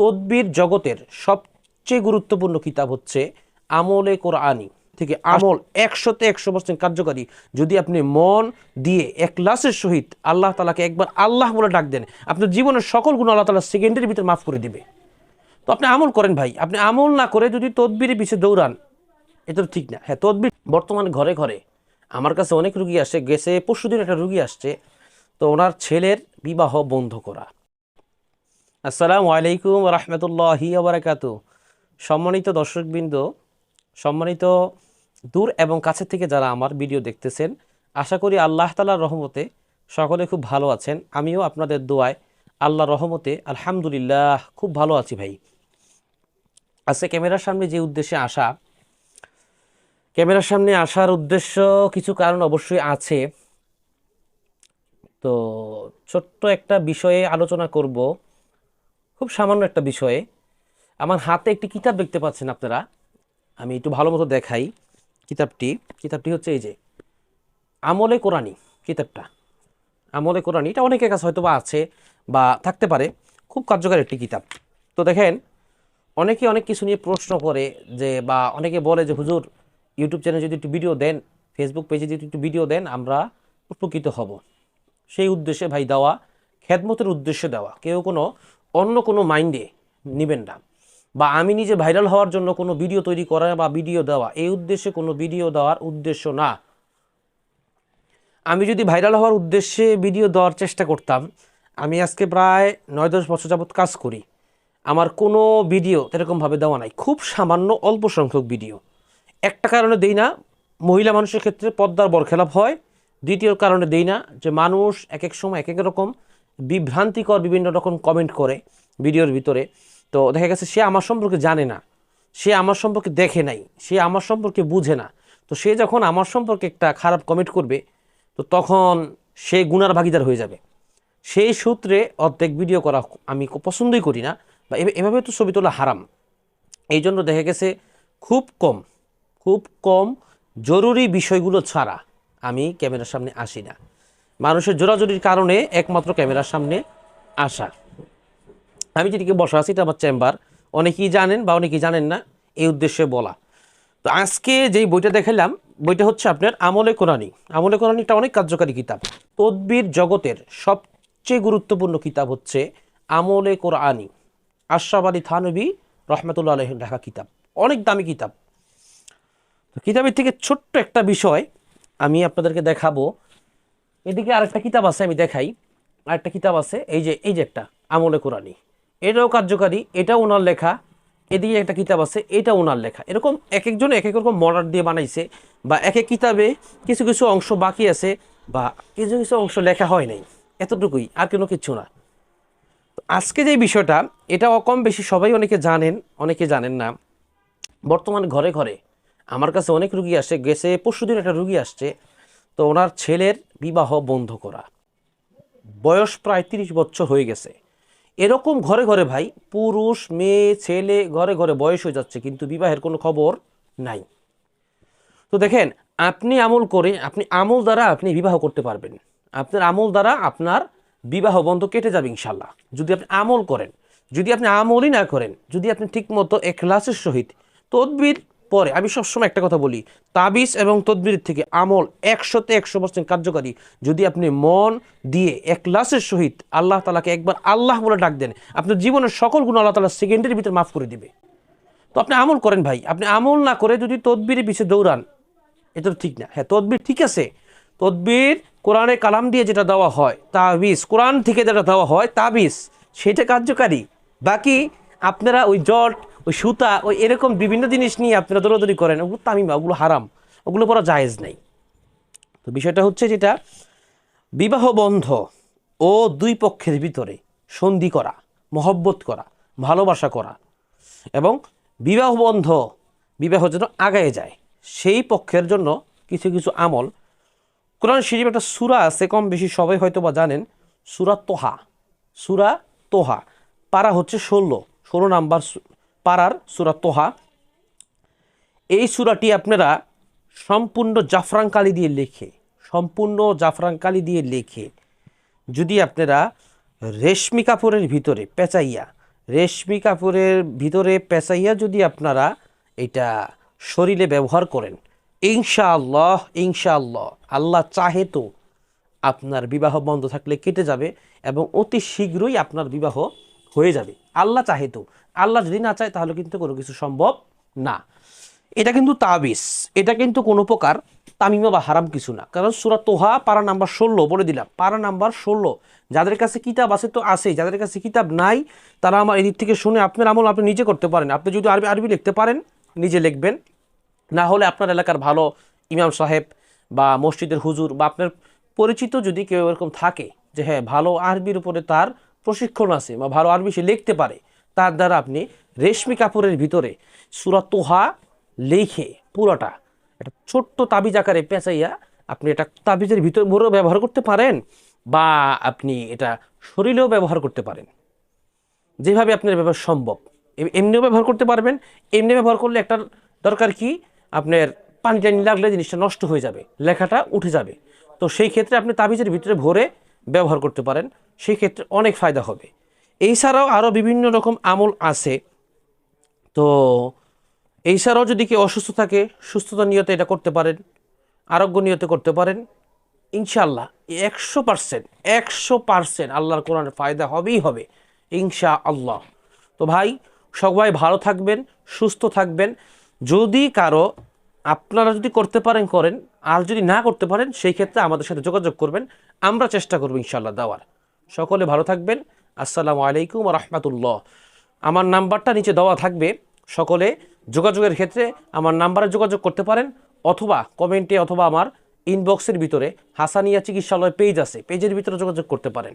তদ্বির জগতের সবচেয়ে গুরুত্বপূর্ণ কিতাব হচ্ছে আমলে কোরআনি থেকে আমল একশোতে একশো পার্সেন্ট কার্যকারী। যদি আপনি মন দিয়ে একলাসের সহিত আল্লাহ তালাকে একবার আল্লাহ বলে ডাক দেন, আপনার জীবনের সকল গুণ আল্লাহ তালা সেকেন্ডের ভিতরে মাফ করে দিবে। তো আপনি আমল করেন ভাই, আপনি আমল না করে যদি তদবিরে পিছিয়ে দৌড়ান, এটা তো ঠিক না। হ্যাঁ তদবির বর্তমানে ঘরে ঘরে আমার কাছে অনেক রুগী আসে, গেছে, পরশুদিন একটা রুগী আসছে, তো ওনার ছেলের বিবাহ বন্ধ করা। আসসালামু আলাইকুম রহমতুল্লাহি আবরাকাত সম্মানিত দর্শকবৃন্দ, সম্মানিত দূর এবং কাছের থেকে যারা আমার ভিডিও দেখতেছেন, আশা করি আল্লাহ তালার রহমতে সকলে খুব ভালো আছেন। আমিও আপনাদের দোয়ায় আল্লাহ রহমতে আলহামদুলিল্লাহ খুব ভালো আছি ভাই। আজকে ক্যামেরার সামনে যে উদ্দেশ্যে আসা, ক্যামেরার সামনে আসার উদ্দেশ্য কিছু কারণ অবশ্যই আছে। তো ছোট্ট একটা বিষয়ে আলোচনা করব। খুব সামান্য একটা বিষয়ে। আমার হাতে একটি কিতাব দেখতে পাচ্ছেন আপনারা। আমি একটু ভালো মতো দেখাই কিতাবটি। কিতাবটি হচ্ছে এই যে, আমলে কোরআনী কিতাবটা। আমলে কোরআনী এটা অনেকের কাছে হয়তো বা আছে বা থাকতে পারে। খুব কার্যকর একটি কিতাব। তো দেখেন, অনেকে অনেক কিছু নিয়ে প্রশ্ন করে যে, বা অনেকে বলে যে, হুজুর ইউটিউব চ্যানেলে যদি একটু ভিডিও দেন ফেসবুক পেজে যদি একটু ভিডিও দেন, আমরা উপকৃত হব। সেই উদ্দেশ্যে ভাই দেওয়া, খেদমতের উদ্দেশ্যে দেওয়া। কেউ কোনো অন্য কোনো মাইন্ডে নেবেন না। বা আমি নিজে ভাইরাল হওয়ার জন্য কোনো ভিডিও তৈরি করা বা ভিডিও দেওয়া, এই উদ্দেশ্যে কোনো ভিডিও দেওয়ার উদ্দেশ্য না। আমি যদি ভাইরাল হওয়ার উদ্দেশ্যে ভিডিও দেওয়ার চেষ্টা করতাম, আমি আজকে প্রায় নয় দশ বছর যাবৎ কাজ করি। আমার কোনো ভিডিও এরকমভাবে দেওয়া নাই, খুব সামান্য অল্প সংখ্যক ভিডিও। একটা কারণে দেই না, মহিলা মানুষের ক্ষেত্রে পদ্মার বরখেলাপ হয়। দ্বিতীয় কারণে দেই না যে মানুষ এক এক সময় এক এক রকম বিভ্রান্তিকর বিভিন্ন রকম কমেন্ট করে ভিডিওর ভিতরে। তো দেখা গেছে সে আমার সম্পর্কে জানে না। সে আমার সম্পর্কে দেখে নাই। সে আমার সম্পর্কে বুঝে না। তো সে যখন আমার সম্পর্কে একটা খারাপ কমেন্ট করবে, তো তখন সে গুনার ভাগিদার হয়ে যাবে। সেই সূত্রে অর্ধেক ভিডিও করা আমি পছন্দই করি না। বা এভাবে তো ছবি তোলা হারাম। এই জন্য দেখা গেছে খুব কম খুব কম জরুরি বিষয়গুলো ছাড়া আমি ক্যামেরার সামনে আসি না। মানুষের জোরাজুরির কারণে একমাত্র ক্যামেরার সামনে আসা। আমি যেটিকে বসা আছি, এটা আমার চেম্বার। অনেকেই জানেন বা অনেকেই জানেন না, এই উদ্দেশ্যে বলা। তো আজকে যেই বইটা দেখালাম বইটা হচ্ছে আপনার আমলে কোরআনি আমলে কোরআনীটা অনেক কার্যকারী কিতাব। তদ্বির জগতের সবচেয়ে গুরুত্বপূর্ণ কিতাব হচ্ছে আমলে কোরআনী আশরাফ আলী থানবী রহমতুল্লাহ আলহ লেখা কিতাব। অনেক দামি কিতাব। কিতাবের থেকে ছোট্ট একটা বিষয় আমি আপনাদেরকে দেখাবো। এদিকে আরেকটা কিতাব আছে, আমি দেখাই। আরেকটা কিতাব আছে, এই যে এই যে একটা, আমলে কোরআনী এটাও কার্যকারী, এটাও ওনার লেখা। এদিকে একটা কিতাব আছে এটা ওনার লেখা। এরকম এক একজন এক এক রকম মডার দিয়ে বানাইছে বা এক এক কিতাবে কিছু কিছু অংশ বাকি আছে বা কিছু কিছু অংশ লেখা হয় নাই। এতটুকুই, আর কোনো কিছু না। আজকে যে বিষয়টা এটা কম বেশি সবাই অনেকে জানেন অনেকে জানেন না। বর্তমান ঘরে ঘরে আমার কাছে অনেক রুগী আসে, গেছে, পরশুদিন একটা রুগী আসছে। তো ওনার ছেলের বিবাহ বন্ধ করা। বয়স প্রায় তিরিশ বছর হয়ে গেছে। এরকম ঘরে ঘরে ভাই, পুরুষ, মেয়ে, ছেলে, ঘরে ঘরে বয়স হয়ে যাচ্ছে, কিন্তু বিবাহের কোনো খবর নাই। তো দেখেন, আপনি আমল করে, আপনি আমল দ্বারা আপনি বিবাহ করতে পারবেন। আপনার আমল দ্বারা আপনার বিবাহ বন্ধ কেটে যাবে ইনশাল্লাহ যদি আপনি আমল করেন, যদি আপনি আমলই না করেন, যদি আপনি ঠিকমতো এখলাসের সহিত তদবির পরে আমি সবসময় একটা কথা বলি, তাবিজ এবং তদবির থেকে আমল একশোতে একশো পার্সেন্ট কার্যকারী। যদি আপনি মন দিয়ে এক একলাসের সহিত আল্লাহ তালাকে একবার আল্লাহ বলে ডাক দেন, আপনার জীবনের সকল গুণ আল্লাহ তালা সেকেন্ডের ভিতরে মাফ করে দিবে। তো আপনি আমল করেন ভাই, আপনি আমল না করে যদি তদবিরে পিছিয়ে দৌড়ান, এটা তো ঠিক না। হ্যাঁ তদবির ঠিক আছে। তদবির কোরআনে কালাম দিয়ে যেটা দেওয়া হয়, তাবিজ, কোরআন থেকে যেটা দেওয়া হয়, তাবিজ, সেটা কার্যকারী। বাকি আপনারা ওই জট ওই সুতা, ওই এরকম বিভিন্ন জিনিস নিয়ে আপনারা দৌড়াদৌড়ি করেন, ওগুলো তামিমা, ওগুলো হারাম, ওগুলো করা জায়েজ নাই। তো বিষয়টা হচ্ছে যেটা, বিবাহ বন্ধ ও দুই পক্ষের ভিতরে সন্ধি করা, মহব্বত করা, ভালোবাসা করা এবং বিবাহ বন্ধ, বিবাহ যেন আগায় যায়, সেই পক্ষের জন্য কিছু কিছু আমল। কোরআন শরীফ একটা সুরা আছে, কম বেশি সবাই হয়তো বা জানেন, সুরা তোহা সুরা তোহা, পারা হচ্ছে ষোলো ষোলো নাম্বার পারার সুরা তোহা। এই সুরাটি আপনারা সম্পূর্ণ জাফরান কালি দিয়ে লেখে, সম্পূর্ণ জাফরান কালি দিয়ে লেখে, যদি আপনারা রেশমি কাপড়ের ভিতরে পেঁচাইয়া, রেশমি কাপড়ের ভিতরে পেঁচাইয়া যদি আপনারা এটা শরীরে ব্যবহার করেন, ইনশাআল্লাহ ইনশাআল্লাহ, আল্লাহ চাহে তো আপনার বিবাহ বন্ধ থাকলে কেটে যাবে এবং অতি শীঘ্রই আপনার বিবাহ হয়ে যাবে। আল্লাহ চাহে তো। আল্লাহ যদি না চায়, তাহলে কিন্তু কোনো কিছু সম্ভব না। এটা কিন্তু তাবিস এটা কিন্তু কোনো প্রকার তামিমা বা হারাম কিছু না। কারণ সুরা তোহা, পারা নাম্বার ষোলো, বলে দিলাম। পারা নাম্বার ষোলো। যাদের কাছে কিতাব আছে তো আছেই যাদের কাছে কিতাব নাই, তারা আমার এদিক থেকে শুনে আপনার আমল আপনি নিজে করতে পারেন। আপনি যদি আরবি আরবি লিখতে পারেন, নিজে লিখবেন। না হলে আপনার এলাকার ভালো ইমাম সাহেব বা মসজিদের হুজুর বা আপনার পরিচিত যদি কেউ এরকম থাকে যে হ্যাঁ ভালো আরবির উপরে তার প্রশিক্ষণ আছে বা ভালো আরবি সে লিখতে পারে, তার দ্বারা আপনি রেশমি কাপড়ের ভিতরে সুরা তোহা লিখে পুরোটা, একটা ছোট্ট তাবিজ আকারে পেঁচাইয়া আপনি এটা তাবিজের ভিতর ভরেও ব্যবহার করতে পারেন বা আপনি এটা শরীরেও ব্যবহার করতে পারেন। যেভাবে আপনার ব্যবহার সম্ভব। এমনিও ব্যবহার করতে পারবেন, এমনি ব্যবহার করলে একটা দরকার কি? আপনার পানি টানি লাগলে জিনিসটা নষ্ট হয়ে যাবে, লেখাটা উঠে যাবে। তো সেই ক্ষেত্রে আপনি তাবিজের ভিতরে ভরে ব্যবহার করতে পারেন। সেই ক্ষেত্রে অনেক ফায়দা হবে। এছাড়াও আরও বিভিন্ন রকম আমল আছে। তো এছাড়াও যদি কেউ অসুস্থ থাকে, সুস্থতা নিয়তে এটা করতে পারেন, আরোগ্য নিয়তে করতে পারেন, ইনশাআল্লাহ একশো পার্সেন্ট একশো পার্সেন্ট আল্লাহর কোরআনের ফায়দা হবেই হবে ইনশা আল্লাহ তো ভাই, সবাই ভালো থাকবেন, সুস্থ থাকবেন। যদি কারও আপনারা যদি করতে পারেন, করেন, আর যদি না করতে পারেন, সেই ক্ষেত্রে আমাদের সাথে যোগাযোগ করবেন। আমরা চেষ্টা করব ইনশাআল্লাহ দেওয়ার। সকলে ভালো থাকবেন। আসসালামু আলাইকুম রহমতুল্লাহ। আমার নাম্বারটা নিচে দেওয়া থাকবে। সকলে যোগাযোগের ক্ষেত্রে আমার নাম্বারে যোগাযোগ করতে পারেন অথবা কমেন্টে অথবা আমার ইনবক্সের ভিতরে হাসানিয়া চিকিৎসালয় পেজ আছে। পেজের ভিতরে যোগাযোগ করতে পারেন।